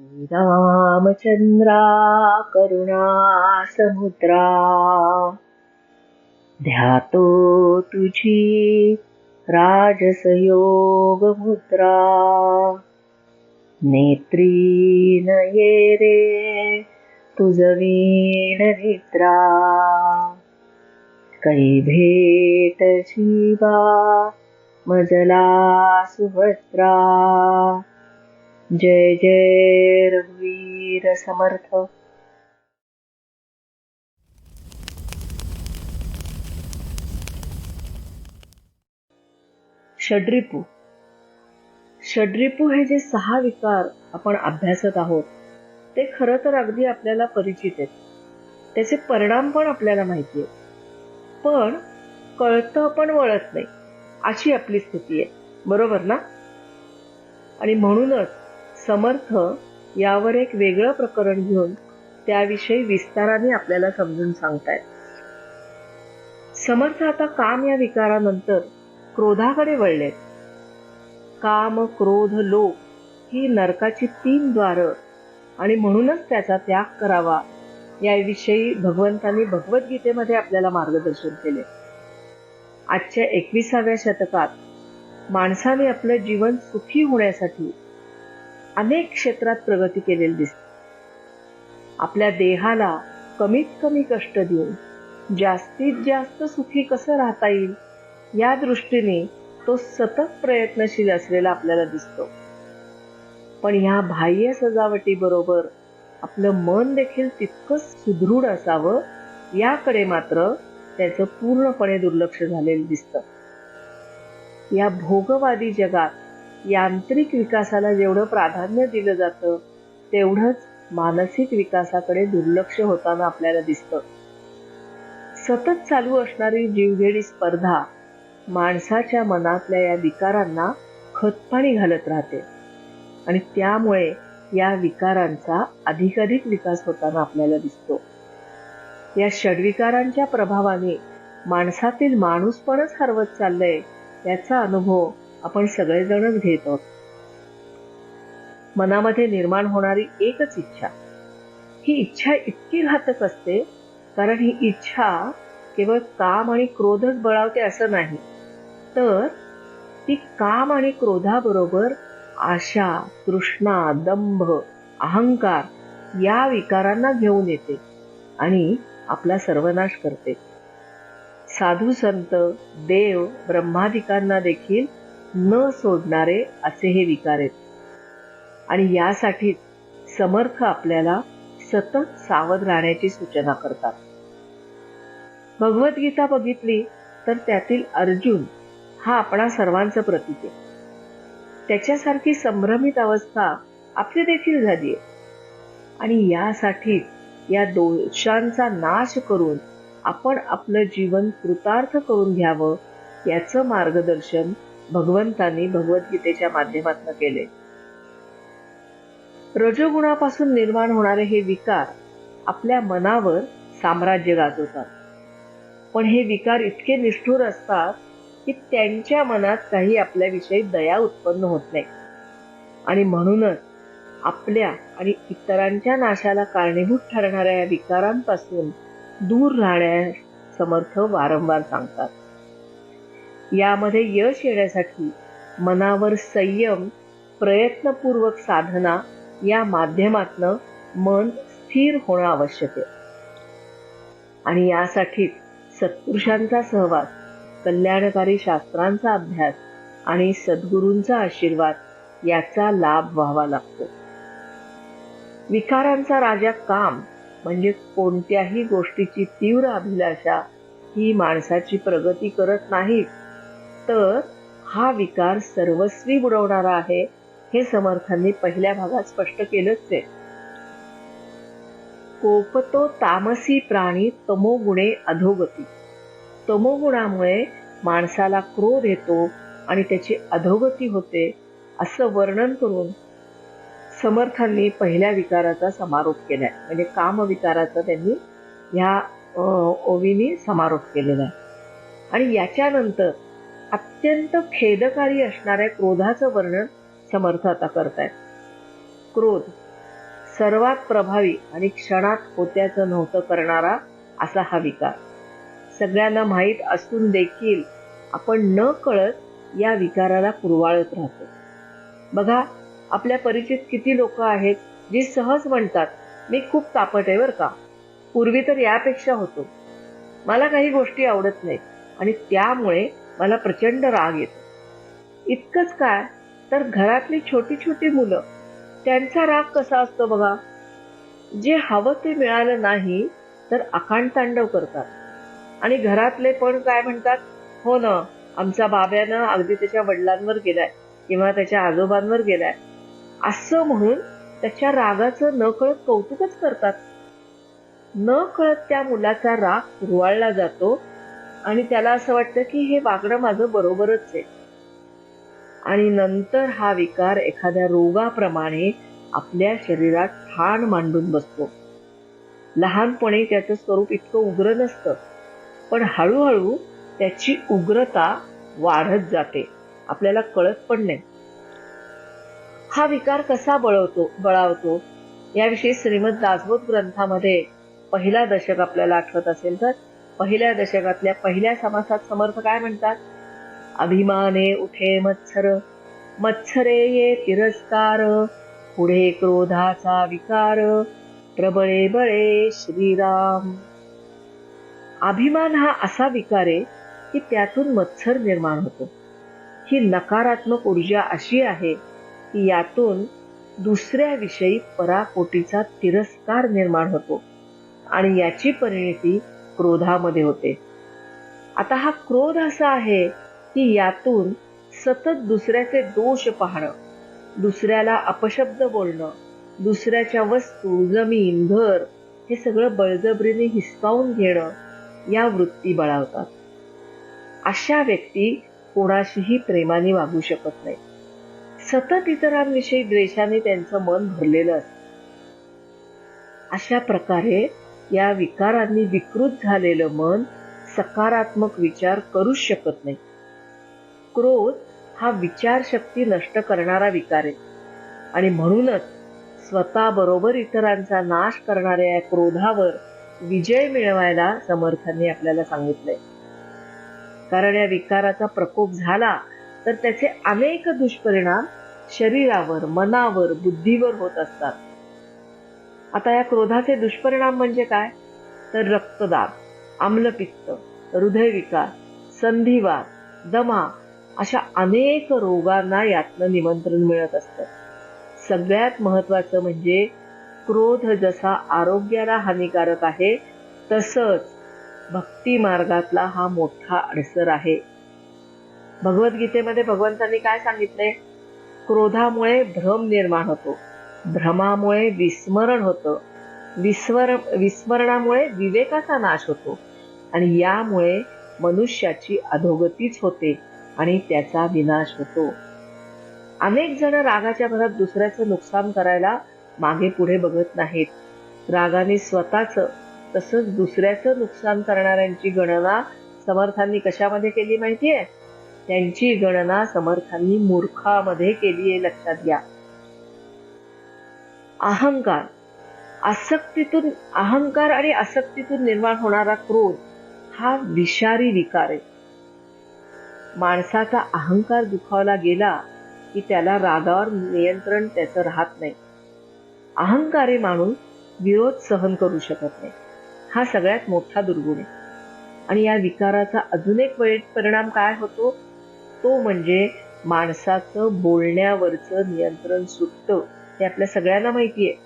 श्रीरामचन्द्रा करुणा समुद्रा ध्यातो तुझी राजसयोगमुद्रा नेत्री नये रे तुझवीण निद्रा कै भेट शिवा मजला सुभद्रा। जय जय रघुवीर समर्थ. षड्रिपू. षड्रिपू हे जे सहा विकार आपण अभ्यासत आहोत ते खरं तर अगदी आपल्याला परिचित आहेत. त्याचे परिणाम पण आपल्याला माहिती आहेत. पण कळतं पण वळत नाही अशी आपली स्थिती आहे. बरोबर ना? आणि म्हणूनच समर्थ यावर एक वेगळं प्रकरण घेऊन त्याविषयी विस्ताराने आपल्याला समजून सांगतायत. समर्थ आता काम या विकारानंतर क्रोधाकडे वळलेत. काम क्रोध लोक ही नरकाची तीन द्वारं आणि म्हणूनच त्याचा त्याग करावा याविषयी भगवंतांनी भगवद्गीतेमध्ये आपल्याला मार्गदर्शन केले. आजच्या एकविसाव्या शतकात माणसाने आपलं जीवन सुखी होण्यासाठी अनेक क्षेत्रात प्रगती केलेली दिसते. आपल्या देहाला कमीत कमी कष्ट देऊन जास्तीत जास्त सुखी कसं राहता येईल या दृष्टीने तो सतत प्रयत्नशील असलेला आपल्याला दिसतो. पण ह्या बाह्य सजावटीबरोबर आपलं मन देखील तितकंच सुदृढ असावं याकडे मात्र त्याचं पूर्णपणे दुर्लक्ष झालेलं दिसतं. या भोगवादी जगात यांत्रिक विकासाला जेवढं प्राधान्य दिलं जातं तेवढंच मानसिक विकासाकडे दुर्लक्ष होताना आपल्याला दिसतं. सतत चालू असणारी जीवघेडी स्पर्धा माणसाच्या मनातल्या या विकारांना खतपाणी घालत राहते. आणि त्यामुळे या विकारांचा अधिकाधिक विकास होताना आपल्याला दिसतो. या षडविकारांच्या प्रभावाने माणसातील माणूसपणच हरवत चाललंय याचा अनुभव आपण सगळेजणच घेत आहोत. मनामध्ये निर्माण होणारी एकच इच्छा. ही इच्छा इतकी घातक असते कारण ही इच्छा केवळ काम आणि क्रोधच बळावते असं नाही. तर ती काम आणि क्रोधाबरोबर आशा तृष्णा दंभ अहंकार या विकारांना घेऊन येते आणि आपला सर्वनाश करते. साधू संत देव ब्रह्मादिकांना देखील न सोडणारे असे हे विकार आहेत. आणि यासाठी समर्थ आपल्याला सतत सावध राहण्याची सूचना करतात. भगवद्गीता बघितली तर त्यातील अर्जुन हा आपणा सर्वांचं प्रतीक आहे. त्याच्यासारखी संभ्रमित अवस्था आपली देखील झाली आहे. आणि यासाठी या दोषांचा नाश करून आपण आपलं जीवन कृतार्थ करून घ्यावं याचं मार्गदर्शन भगवंतांनी भगवद्गीतेच्या माध्यमातून केले. रजोगुणापासून निर्माण होणारे हे विकार आपल्या मनावर साम्राज्य गाजवतात. पण हे विकार इतके निष्ठुर असतात की त्यांच्या मनात काही आपल्याविषयी दया उत्पन्न होत नाही. आणि म्हणूनच आपल्या आणि इतरांच्या नाशाला कारणीभूत ठरणाऱ्या या विकारांपासून दूर राहण्यास समर्थ वारंवार सांगतात. यामध्ये यश येण्यासाठी मनावर संयम प्रयत्नपूर्वक साधना या माध्यमातनं मन स्थिर होणं आवश्यक आहे. आणि यासाठी सत्पुरुषांचा सहवास कल्याणकारी शास्त्रांचा अभ्यास आणि सद्गुरूंचा आशीर्वाद याचा लाभ व्हावा लागतो. विकारांचा राजा काम म्हणजे कोणत्याही गोष्टीची तीव्र अभिलाषा ही माणसाची प्रगती करत नाहीत. तर हा विकार सर्वस्वी बुडवणारा आहे हे समर्थांनी पहिल्या भागात स्पष्ट केलंच आहे. कोपतो तामसी प्राणी तमोगुणे अधोगती. तमोगुणामुळे माणसाला क्रोध येतो आणि त्याची अधोगती होते असं वर्णन करून समर्थांनी पहिल्या विकाराचा समारोप केलाय. म्हणजे कामविकाराचा त्यांनी ह्या ओवीनी समारोप केलेला आहे. आणि याच्यानंतर अत्यंत खेदकारी असणाऱ्या क्रोधाचं वर्णन समर्थ आता करतायत. क्रोध सर्वात प्रभावी आणि क्षणात होत्याचं नव्हतं करणारा असा हा विकार. सगळ्यांना माहीत असून देखील आपण न कळत या विकाराला कुरवाळत राहतो. बघा आपल्या परिचित किती लोक आहेत जी सहज म्हणतात मी खूप तापट आहे बरं का. पूर्वी तर यापेक्षा होतो. मला काही गोष्टी आवडत नाहीत आणि त्यामुळे मला प्रचंड राग येतो. इतकंच काय? तर घरातली छोटी छोटी मुलं त्यांचा राग कसा असतो बघा? जे हवं ते मिळालं नाही तर आकांडतांडव करतात. आणि घरातले पण काय म्हणतात? हो ना आमचा बाब्यानं अगदी त्याच्या वडिलांवर गेलाय किंवा त्याच्या आजोबांवर गेलाय. असं म्हणून त्याच्या रागाचं न कळत कौतुकच करतात. न कळत त्या मुलाचा राग रुवाळला जातो आणि त्याला असं वाटतं की हे वागणं माझं बरोबरच आहे. आणि नंतर हा विकार एखाद्या रोगाप्रमाणे आपल्या शरीरात ठाण मांडून बसतो. लहानपणी त्याचं स्वरूप इतकं उग्र नसतं पण हळूहळू त्याची उग्रता वाढत जाते. आपल्याला कळत पण नाही. हा विकार कसा बळवतो बळावतो? याविषयी श्रीमद दासबोध ग्रंथामध्ये पहिला दशक आपल्याला आठवत असेल तर पहिल्या दशकातल्या पहिल्या समासात समर्थ काय म्हणतात? अभिमाने उठे मत्सर मत्सरे ये तिरस्कार पुढे क्रोधाचा विकार प्रबळे बळे श्रीराम. अभिमान हा असा विकार आहे की त्यातून मत्सर निर्माण होतो. ही नकारात्मक ऊर्जा अशी आहे की यातून दुसऱ्याविषयी पराकोटीचा तिरस्कार निर्माण होतो आणि याची परिणिती क्रोधामध्ये होते. आता हा क्रोध असा आहे की यातून सतत दुसऱ्याचे दोष पाहणं दुसऱ्याला अपशब्द बोलणं दुसऱ्याच्या वस्तू जमीन घर हे सगळं बळजबरीने हिसकावून घेणं या वृत्ती बळावतात. अशा व्यक्ती कोणाशीही प्रेमाने वागू शकत नाही. सतत इतरांविषयी द्वेषाने त्यांचं मन भरलेलं असतं. अशा प्रकारे या विकारांनी विकृत झालेलं मन सकारात्मक विचार करूच शकत नाही. क्रोध हा विचारशक्ती नष्ट करणारा विकार आहे. आणि म्हणूनच स्वतःबरोबर इतरांचा नाश करणाऱ्या या क्रोधावर विजय मिळवायला समर्थांनी आपल्याला सांगितलंय. कारण या विकाराचा प्रकोप झाला तर त्याचे अनेक दुष्परिणाम शरीरावर मनावर बुद्धीवर होत असतात. आता या क्रोधाचे दुष्परिणाम म्हणजे काय? तर रक्तदाब आम्लपित्त हृदयविकार संधिवात दमा अशा अनेक रोगांना यातनं निमंत्रण मिळत असतं. सगळ्यात महत्वाचं म्हणजे क्रोध जसा आरोग्याला हानिकारक आहे तसंच भक्ती मार्गातला हा मोठा अडसर आहे. भगवद्गीतेमध्ये भगवंतांनी काय सांगितले क्रोधामुळे भ्रम निर्माण होतो. भ्रमामुळे विस्मरण होतं. विस्मर विस्मरणामुळे विवेकाचा नाश होतो. आणि यामुळे मनुष्याची अधोगतीच होते आणि त्याचा विनाश होतो. अनेक जण रागाच्या भरात दुसऱ्याचं नुकसान करायला मागे पुढे बघत नाहीत. रागाने स्वतःच तसंच दुसऱ्याचं नुकसान करणाऱ्यांची गणना समर्थांनी कशामध्ये केली माहितीये? त्यांची गणना समर्थांनी मूर्खामध्ये केली आहे लक्षात घ्या. अहंकार. आसक्तीतून अहंकार आणि आसक्तीतून निर्माण होणारा क्रोध हा विषारी विकार आहे. माणसाचा अहंकार दुखावला गेला की त्याला रागावर नियंत्रण त्याचं राहत नाही. अहंकारी माणूस विरोध सहन करू शकत नाही. हा सगळ्यात मोठा दुर्गुण आहे. आणि या विकाराचा अजून एक वाईट परिणाम काय होतो? तो म्हणजे माणसाचं बोलण्यावरचं नियंत्रण सुटतं. हे आपल्या सगळ्यांना माहिती आहे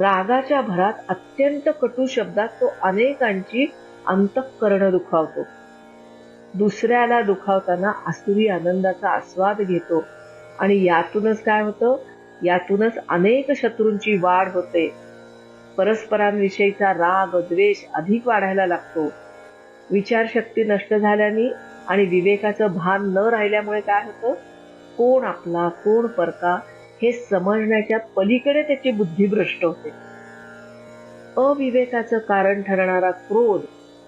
रागाच्या भरात अत्यंत कटू शब्दात तो अनेकांची अंतःकरण दुखावतो. दुसऱ्याला दुखावताना आसुरी आनंदाचा आस्वाद घेतो. आणि यातूनच काय होतं? यातूनच अनेक शत्रूंची वाढ होते. परस्परांविषयीचा राग द्वेष अधिक वाढायला लागतो. विचारशक्ती नष्ट झाल्याने आणि विवेकाचं भान न राहिल्यामुळे काय होतं? कोण आपला कोण परका? हे समजण्याच्या पलीकडे त्याची बुद्धी भ्रष्ट होते. अविवेकाचं कारण ठरणारा क्रोध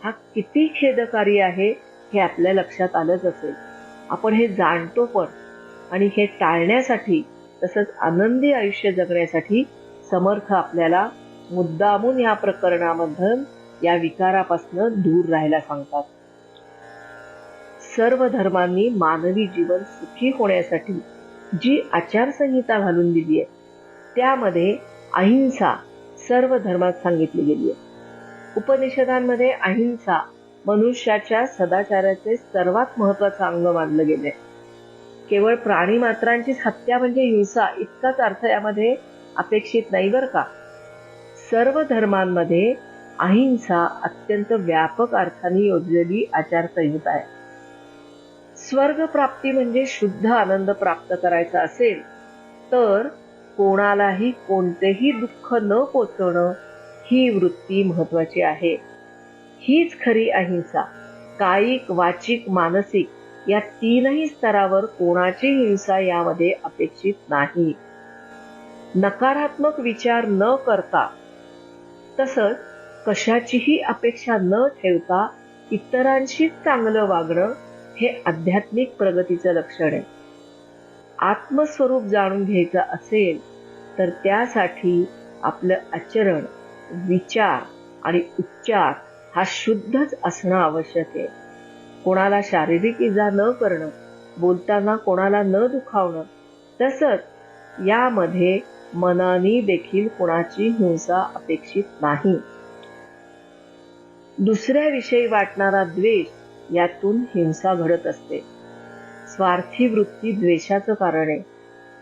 हा किती खेदकारी आहे हे आपल्या लक्षात आलंच असेल. आपण हे जाणतो पण आणि हे टाळण्यासाठी तसंच आनंदी आयुष्य जगण्यासाठी समर्थ आपल्याला मुद्दामून या प्रकरणामधून या विकारापासून दूर राहायला सांगतात. सर्व धर्मांनी मानवी जीवन सुखी होण्यासाठी जी आचारसंहिता घालून दिली आहे त्यामध्ये अहिंसा सर्व धर्मात सांगितली गेली आहे. उपनिषदांमध्ये अहिंसा मनुष्याच्या सदाचाराचे सर्वात महत्वाचं अंग मानलं गेले केवळ प्राणी मात्रांचीच हत्या म्हणजे हिंसा इतकाच अर्थ यामध्ये अपेक्षित नाही बरं का. सर्व धर्मांमध्ये अहिंसा अत्यंत व्यापक अर्थाने योजलेली आचारसंहिता आहे. स्वर्ग प्राप्ती म्हणजे शुद्ध आनंद प्राप्त करायचा असेल तर कोणालाही कोणतेही दुःख न पोचवणं ही वृत्ती महत्वाची आहे. हीच खरी अहिंसा कायिक वाचिक मानसिक या तीनही स्तरावर कोणाची हिंसा यामध्ये अपेक्षित नाही. नकारात्मक विचार न करता तसंच कशाचीही अपेक्षा न ठेवता इतरांशी चांगलं वागणं हे आध्यात्मिक प्रगतीचं लक्षण आहे. आत्मस्वरूप जाणून घ्यायचं असेल तर त्यासाठी आपलं आचरण विचार आणि उच्चार हा शुद्धच असणं आवश्यक आहे. कोणाला शारीरिक इजा न करणं बोलताना कोणाला न दुखावणं तसंच यामध्ये मनाने देखील कोणाची हिंसा अपेक्षित नाही. दुसऱ्याविषयी वाटणारा द्वेष यातून हिंसा घडत असते. स्वार्थी वृत्ती द्वेषाचं कारण आहे.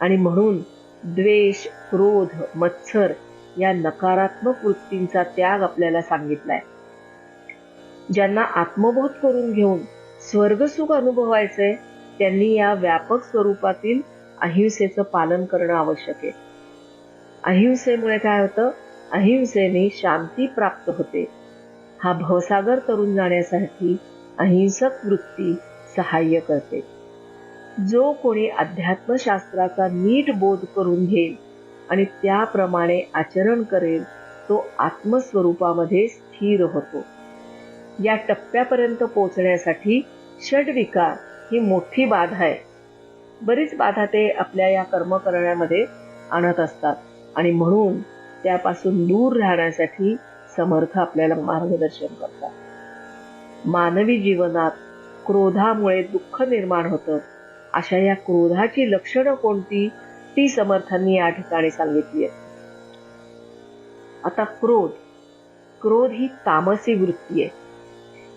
आणि म्हणून द्वेष क्रोध मत्सर या नकारात्मक वृत्तींचा त्याग आपल्याला सांगितलाय. ज्यांना आत्मबोध करून घेऊन स्वर्गसुख अनुभवायचंय त्यांनी या व्यापक स्वरूपातील अहिंसेचं पालन करणं आवश्यक आहे. अहिंसेमुळे काय होतं? अहिंसेने शांती प्राप्त होते. हा भवसागर तरुण जाण्यासाठी अहिंसक वृत्ती सहाय्य करते. जो कोणी अध्यात्मशास्त्राचा नीट बोध करून घेईल आणि त्याप्रमाणे आचरण करेल तो आत्मस्वरूपामध्ये स्थिर होतो. या टप्प्यापर्यंत पोहोचण्यासाठी षडविकार ही मोठी बाधा आहे. बरीच बाधा ते आपल्या या कर्म करण्यामध्ये आणत असतात आणि म्हणून त्यापासून दूर राहण्यासाठी समर्थ आपल्याला मार्गदर्शन करतात. मानवी जीवनात क्रोधामुळे दुःख निर्माण होतं. अशा या क्रोधाची लक्षणं कोणती ती समर्थांनी या ठिकाणी सांगितली आहे आता क्रोध. क्रोध ही तामसी वृत्ती आहे.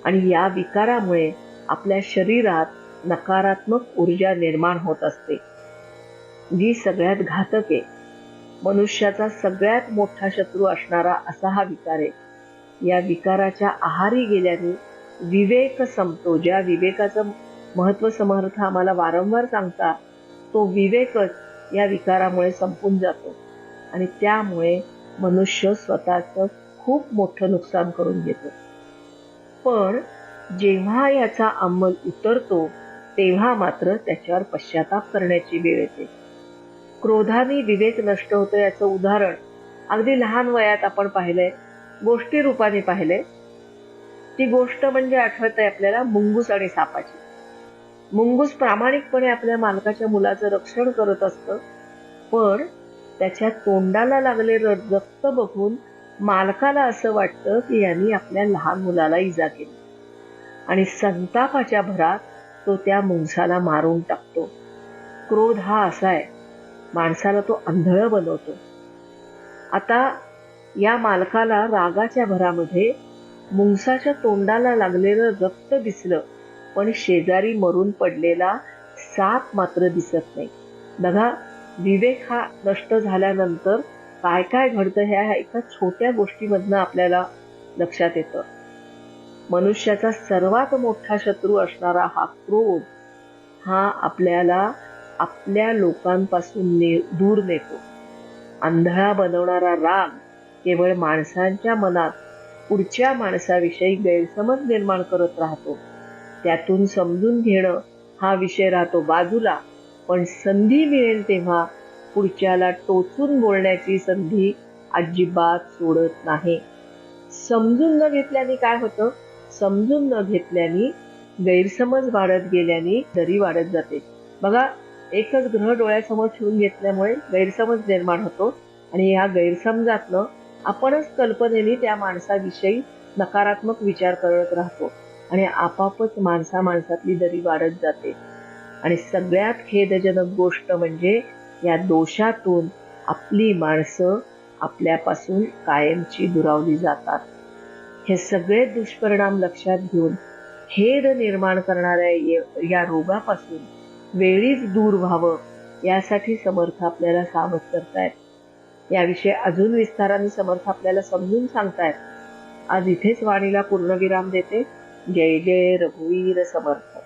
आणि या विकारामुळे आपल्या शरीरात नकारात्मक ऊर्जा निर्माण होत असते. जी सगळ्यात घातक आहे. मनुष्याचा सगळ्यात मोठा शत्रू असणारा असा हा विकार आहे. या विकाराच्या आहारी गेल्याने विवेक संपतो. ज्या विवेकाचं महत्त्व समर्थ आम्हाला वारंवार सांगता तो विवेकच या विकारामुळे संपून जातो. आणि त्यामुळे मनुष्य स्वतःच खूप मोठं नुकसान करून घेतो. पण जेव्हा याचा अंमल उतरतो तेव्हा मात्र त्याच्यावर पश्चाताप करण्याची वेळ येते. क्रोधाने विवेक नष्ट होतो याचं उदाहरण. अगदी लहान वयात आपण पाहिलंय गोष्टी रूपाने पाहिलंय ती गोष्ट म्हणजे आठवत आहे आपल्याला मुंगूस आणि सापाची. मुंगूस प्रामाणिकपणे आपल्या मालकाच्या मुलाचं रक्षण करत असतं पण त्याच्या तोंडाला लागलेलं रक्त बघून मालकाला असं वाटतं की यांनी आपल्या लहान मुलाला इजा केली. आणि संतापाच्या भरात तो त्या मुंगसाला मारून टाकतो. क्रोध हा असा आहे माणसाला तो आंधळ बनवतो. आता या मालकाला रागाच्या भरामध्ये मुंगसाच्या तोंडाला लागलेलं रक्त दिसलं पण शेजारी मरून पडलेला साप मात्र दिसत नाही. बघा विवेक हा नष्ट झाल्यानंतर काय काय घडतं ह्या एका छोट्या गोष्टीमधनं आपल्याला लक्षात येतं. मनुष्याचा सर्वात मोठा शत्रू असणारा हा क्रोध हा आपल्याला आपल्या लोकांपासून ने दूर नेतो. आंधळा बनवणारा राग केवळ माणसांच्या मनात पुढच्या माणसाविषयी गैरसमज निर्माण करत राहतो. त्यातून समजून घेणं हा विषय राहतो बाजूला पण संधी मिळेल तेव्हा पुढच्याला टोचून बोलण्याची संधी अजिबात सोडत नाही. समजून न घेतल्याने काय होतं? समजून न घेतल्याने गैरसमज वाढत गेल्याने दरी वाढत जाते. बघा एकच ग्रह डोळ्यासमोर ठेवून घेतल्यामुळे गैरसमज निर्माण होतो आणि या गैरसमजातनं आपणच कल्पनेने त्या माणसाविषयी नकारात्मक विचार करत राहतो आणि आपापच माणसा माणसातली दरी वाढत जाते. आणि सगळ्यात खेदजनक गोष्ट म्हणजे या दोषातून आपली माणसं आपल्यापासून कायमची दुरावली जातात. हे सगळे दुष्परिणाम लक्षात घेऊन खेद निर्माण करणाऱ्या ये- या रोगापासून वेळीच दूर व्हावं यासाठी समर्थ आपल्याला सावध करतायत. याविषयी अजून विस्ताराने समर्थ आपल्याला समजून सांगतायत. आज इथेच वाणीला पूर्णविराम देते. जय जय रघुवीर समर्थ.